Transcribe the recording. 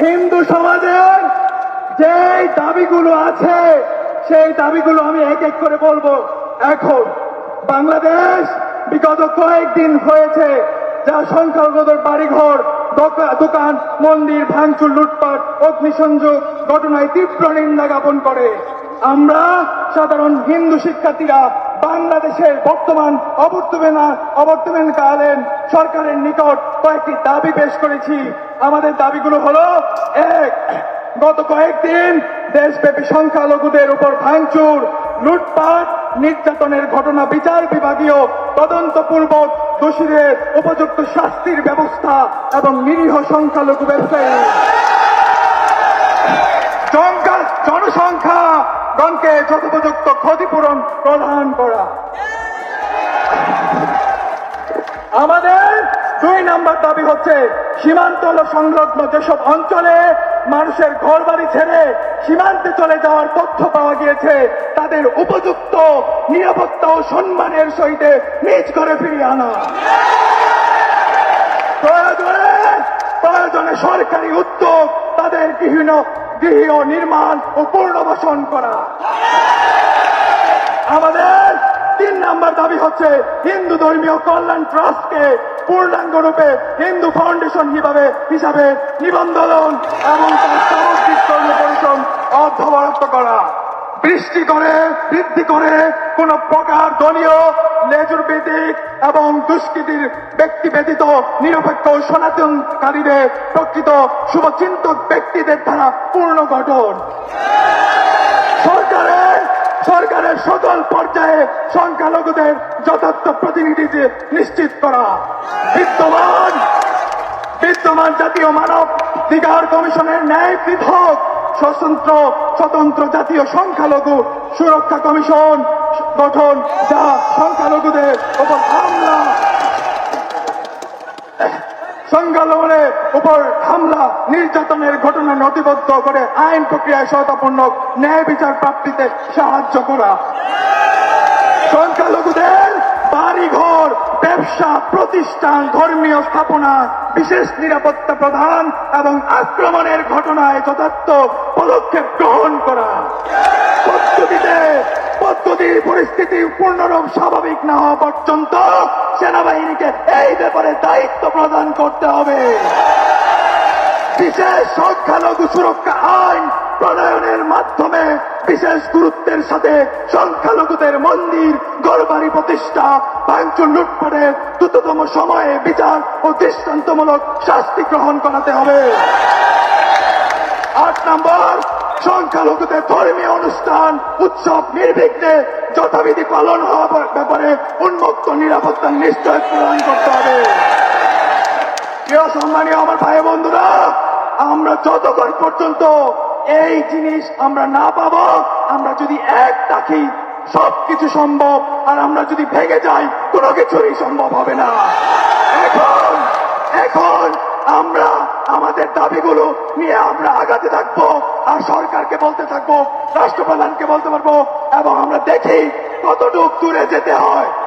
হিন্দু সমাজের যে দাবিগুলো আছে, সেই দাবিগুলো আমি এক এক করে বলব। এখন বাংলাদেশ বিগত কয়েকদিন হয়েছে, যা সংখ্যালঘুদের বাড়িঘর, দোকা- দোকান, মন্দির, ভাঙচুর, লুটপাট, অগ্নিসংযোগ ঘটনায় তীব্র নিন্দা জ্ঞাপন করে। আমরা সাধারণ হিন্দু শিক্ষার্থীরা বাংলাদেশের বর্তমান অবর্তমান অবর্তমানকালীন সরকারের নিকট কয়েকটি দাবি পেশ করেছি। আমাদের দাবিগুলো হলো, এক, গত কয়েকদিন দেশব্যাপী সংখ্যালঘুদের উপর ভাঙচুর, লুটপাট, নির্যাতনের ঘটনা বিচার বিভাগীয় তদন্তপূর্বক দোষীদের উপযুক্ত শাস্তির ব্যবস্থা এবং নিরীহ সংখ্যালঘু ব্যবসায়ী। জনসংখ্যা গণকে যথোপযুক্ত ক্ষতিপূরণ প্রদান করা আমাদের দুই নাম্বার দাবি হচ্ছে সীমান্ত সংলগ্ন যেসব অঞ্চলে মানুষের ঘর বাড়ি ছেড়ে সীমান্তে চলে যাওয়ার তথ্য পাওয়া গিয়েছে, তাদের উপযুক্ত নিরাপত্তা ও সম্মানের সহিত নিজ ঘরে ফিরিয়ে আনা। প্রয়োজনে প্রয়োজনে সরকারি উদ্যোগ, তাদের গৃহীন গৃহ নির্মাণ ও পুনর্বাসন করা। নাম্বার দাবি হচ্ছে হিন্দু ধর্মীয় কল্যাণ ট্রাস্টকে পূর্ণাঙ্গ রূপে হিন্দু ফাউন্ডেশন হিসাবে হিসাবে নিবন্ধন এবং তার সামগ্রিক পরিশ্রম করা। বৃষ্টি করে, বৃদ্ধি করে, কোন প্রকার দলীয় লেজুর ভিত্তিক এবং দুষ্কৃতির ব্যক্তি ব্যতীত নিরপেক্ষ সনাতনকারীদের প্রকৃত শুভচিন্তক ব্যক্তিদের দ্বারা পূর্ণ গঠন। সকল পর্যায়ে সংখ্যালঘুদের যথার্থ প্রতিনিধি নিশ্চিত করা। বিদ্যমান বিদ্যমান জাতীয় মানব অধিকার কমিশনের ন্যায় পৃথক স্বতন্ত্র স্বতন্ত্র জাতীয় সংখ্যালঘু সুরক্ষা কমিশন গঠন, যা সংখ্যালঘুদের উপর হামলা সংখ্যালঘুদের উপর হামলা নির্যাতনের ঘটনা নথিবদ্ধ করে আইন প্রক্রিয়ায় সহায়তাপূর্ণ ন্যায় বিচার প্রাপ্তিতে সাহায্য করা। সংখ্যালঘুদের বাড়িঘর, ব্যবসা, প্রতিষ্ঠান, ধর্মীয় স্থাপনা, বিশেষ নিরাপত্তা প্রদান এবং আক্রমণের ঘটনায় যথার্থ পদক্ষেপ গ্রহণ করা। পদ্ধতিতে, পদ্ধতির পরিস্থিতি পূর্ণরূপ স্বাভাবিক না হওয়া পর্যন্ত সেনাবাহিনীকে এই ব্যাপারে দায়িত্ব প্রদান করতে হবে। বিশেষ সংখ্যালঘু সুরক্ষা আইন প্রণয়নের মাধ্যমে বিশেষ গুরুত্বের সাথে সংখ্যালঘুদের মন্দির, গড়বাড়ি প্রতিষ্ঠা, ভাঙচুর লুটপাটের দ্রুততম সময়ে বিচার ও দৃষ্টান্তমূলক শাস্তি গ্রহণ করাতে হবে। আট নম্বর, সংখ্যালঘুদের ধর্মীয় অনুষ্ঠান, উৎসব নির্বিঘ্নে যথাবিধি পালন হওয়ার ব্যাপারে উন্মুক্ত নিরাপত্তা নিশ্চয় প্রদান করতে হবে। প্রিয় সম্মানীয় আমার ভাই বন্ধুরা আমরা যতক্ষণ পর্যন্ত এই জিনিস আমরা না পাবো, আমরা যদি এক থাকি সবকিছু সম্ভব। আর আমরা যদি ভেঙে যাই, কোনো কিছুরই সম্ভব হবে না। এখন এখন আমরা আমাদের দাবিগুলো নিয়ে আমরা আগাতে থাকব আর সরকারকে বলতে থাকব, রাষ্ট্রপ্রধানকে বলতে পারব এবং আমরা দেখি কতটুক দূরে যেতে হয়।